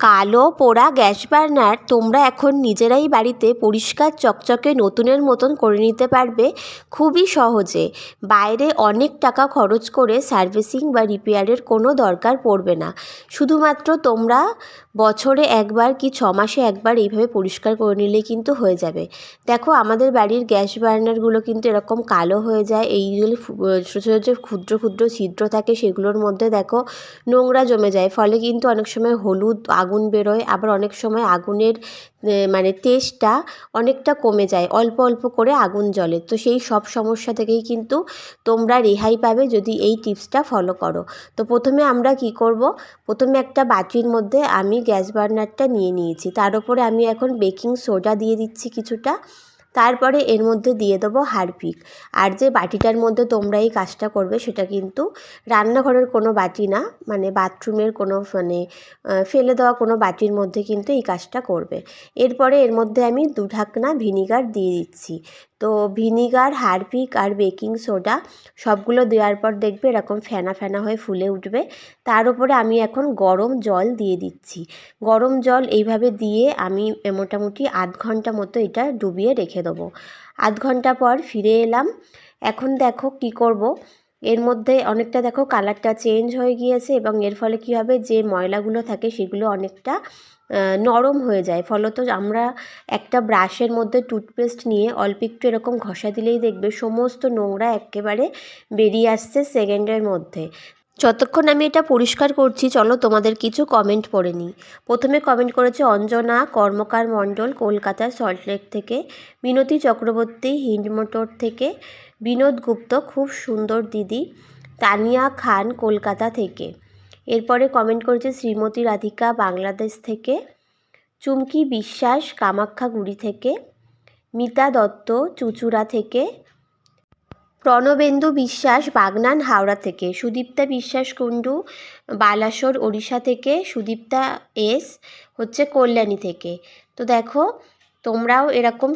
কালো পোড়া gas burner তোমরা এখন নিজেরাই বাড়িতে পরিষ্কার চকচকে নতুনের মতন করে নিতে পারবে খুবই সহজে। বাইরে অনেক টাকা খরচ করে সার্ভিসিং বা রিপেয়ারের কোনো দরকার পড়বে না। শুধুমাত্র তোমরা বছরে একবার কি ছ মাসে একবার এইভাবে পরিষ্কার করে নিলে কিন্তু হয়ে যাবে। দেখো, আমাদের বাড়ির গ্যাস বার্নারগুলো কিন্তু এরকম কালো হয়ে যায়। এইগুলো ছোটো ছোটো ক্ষুদ্র ক্ষুদ্র ছিদ্র থাকে সেগুলোর মধ্যে দেখো নোংরা জমে যায়। ফলে কিন্তু অনেক সময় হলুদ আগুন বেরোয়, আবার অনেক সময় আগুনের মানে তেজটা অনেকটা কমে যায়, অল্প অল্প করে আগুন জ্বলে। তো সেই সব সমস্যা থেকেই কিন্তু তোমরা রেহাই পাবে যদি এই টিপসটা ফলো করো। তো প্রথমে আমরা কি করব? প্রথমে একটা বাটির মধ্যে আমি গ্যাস বার্নারটা নিয়ে নিয়েছি। তার উপরে আমি এখন বেকিং সোডা দিয়ে দিচ্ছি কিছুটা। তারপরে এর মধ্যে দিয়ে দেবো হারপিক। আর যে বাটিটার মধ্যে তোমরা এই কাজটা করবে সেটা কিন্তু রান্নাঘরের কোনো বাটি না মানে বাথরুমের কোনো মানে ফেলে দেওয়া কোনো বাটির মধ্যে কিন্তু এই কাজটা করবে। এরপরে এর মধ্যে আমি দু ঢাকনা ভিনিগার দিয়ে দিচ্ছি। তো ভিনিগার, হারপিক আর বেকিং সোডা সবগুলো দেওয়ার পর দেখবে এরকম ফেনা ফেনা হয়ে ফুলে উঠবে। তার উপরে আমি এখন গরম জল দিয়ে দিচ্ছি। গরম জল এইভাবে দিয়ে আমি মোটামুটি আধ ঘণ্টা মতো এটা ডুবিয়ে রেখে দেবো। আধ ঘণ্টা পর ফিরে এলাম। এখন দেখো কি করব? এর মধ্যে অনেকটা দেখো কালারটা চেঞ্জ হয়ে গিয়েছে এবং এর ফলে কি হবে? যে ময়লাগুলো থাকে সেগুলো অনেকটা নরম হয়ে যায়। ফলত আমরা একটা ব্রাশের মধ্যে টুথপেস্ট নিয়ে অল্প একটু এরকম ঘষা দিলেই দেখবে সমস্ত নোংরা একেবারে বেরিয়ে আসছে সেকেন্ডের মধ্যে। যতক্ষণ আমি এটা পরিষ্কার করছি, চলো তোমাদের কিছু কমেন্ট পড়ে নিই। প্রথমে কমেন্ট করেছে অঞ্জনা, কর্মকার মণ্ডল, কলকাতা সল্টলেক থেকে, মিনতি চক্রবর্তী হিন্ডমোটর থেকে, বিনোদ গুপ্ত, খুব সুন্দর দিদি, তানিয়া খান, কলকাতা থেকে। এরপরে কমেন্ট করেছে শ্রীমতী রাধিকা, বাংলাদেশ থেকে, চুমকি বিশ্বাস কামাখ্যাগুড়ি থেকে, মিতা দত্ত, চুচুড়া থেকে প্রণবেন্দু বিশ্বাস বাগনান হাওড়া থেকে, সুদীপ্তা বিশ্বাস কুণ্ডু বালাসর ওড়িশা থেকে, সুদীপ্তা এস হচ্ছে কল্যাণী থেকে। তো দেখো, তোমরাও এরকম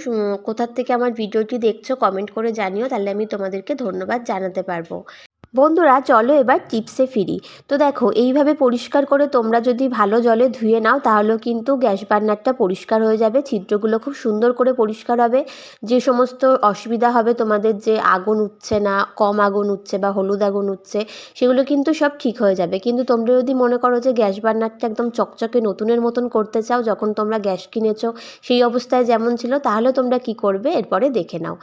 কোথার থেকে আমার ভিডিওটি দেখছ কমেন্ট করে জানিও, তাহলে আমি তোমাদেরকে ধন্যবাদ জানাতে পারব। বন্ধুরা, চলো এবার টিপসে ফিরি। তো দেখো, এইভাবে পরিষ্কার করে তোমরা যদি ভালো জলে ধুয়ে নাও, তাহলেও কিন্তু গ্যাস বার্নারটা পরিষ্কার হয়ে যাবে, ছিদ্রগুলো খুব সুন্দর করে পরিষ্কার হবে। যে সমস্ত অসুবিধা হবে তোমাদের, যে আগুন উঠছে না, কম আগুন উঠছে বা হলুদ আগুন উঠছে, সেগুলো কিন্তু সব ঠিক হয়ে যাবে। কিন্তু তোমরা যদি মনে করো যে গ্যাস বার্নারটা একদম চকচকে নতুনের মতন করতে চাও, যখন তোমরা গ্যাস কিনেছো, সেই অবস্থায় যেমন ছিল, তাহলে তোমরা কি করবে? এরপরে দেখে নাও।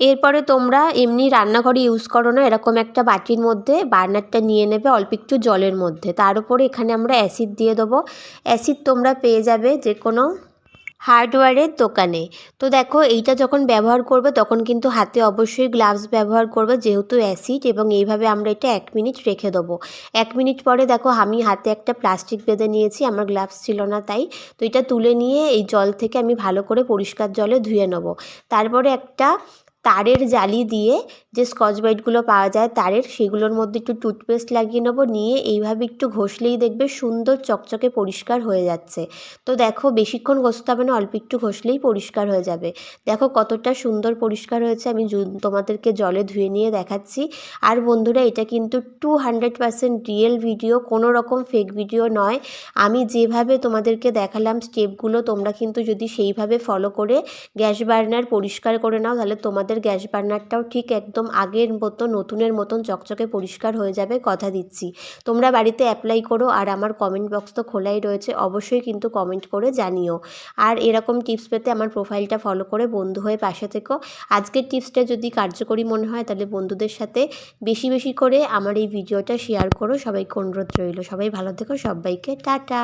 এরপরে তোমরা এমনি রান্নাঘরে ইউজ করো না, এরকম একটা বাটির মধ্যে বার্নারটা নিয়ে নেবে অল্প একটু জলের মধ্যে। তার উপরে এখানে আমরা অ্যাসিড দিয়ে দেবো। অ্যাসিড তোমরা পেয়ে যাবে যে কোনো হার্ডওয়্যারের দোকানে। তো দেখো, এইটা যখন ব্যবহার করবে, তখন কিন্তু হাতে অবশ্যই গ্লাভস ব্যবহার করবে, যেহেতু অ্যাসিড এবং এইভাবে আমরা এটা এক মিনিট রেখে দেবো। এক মিনিট পরে দেখো, আমি হাতে একটা প্লাস্টিক বেঁধে নিয়েছি, আমার গ্লাভস ছিল না তাই। তো এটা তুলে নিয়ে এই জল থেকে আমি ভালো করে পরিষ্কার জলে ধুয়ে নেব। তারপরে একটা তারের জালি দিয়ে যে স্কচ ব্রাইটগুলো পাওয়া যায় তারের, সেগুলোর মধ্যে একটু টুথপেস্ট লাগিয়ে নেব, নিয়ে এইভাবে একটু ঘষলেই দেখবে সুন্দর চকচকে পরিষ্কার হয়ে যাচ্ছে। তো দেখো বেশিক্ষণ ঘষতে হবে না, অল্প একটু ঘষলেই পরিষ্কার হয়ে যাবে। দেখো কতটা সুন্দর পরিষ্কার হয়েছে, আমি তোমাদেরকে জলে ধুয়ে নিয়ে দেখাচ্ছি। আর বন্ধুরা, এটা কিন্তু two hundred percent real video কোনো রকম ফেক ভিডিও নয়। আমি যেভাবে তোমাদেরকে দেখালাম স্টেপগুলো তোমরা কিন্তু যদি সেইভাবে ফলো করে গ্যাস বার্নার পরিষ্কার করে নাও, তাহলে তোমাদের তোমাদের গ্যাস বার্নারটাও ঠিক একদম আগের মতো, নতুনের মতন চকচকে পরিষ্কার হয়ে যাবে কথা দিচ্ছি। তোমরা বাড়িতে অ্যাপ্লাই করো আর আমার কমেন্ট বক্স তো খোলাই রয়েছে, অবশ্যই কিন্তু কমেন্ট করে জানিও। আর এরকম টিপস পেতে আমার প্রোফাইলটা ফলো করে বন্ধু হয়ে পাশে থেকো। আজকের টিপসটা যদি কার্যকরী মনে হয় তাহলে বন্ধুদের সাথে বেশি বেশি করে আমার এই ভিডিওটা শেয়ার করো। সবাইকে অনুরোধ রইল। সবাই ভালো থেকো, সবাইকে টাটা!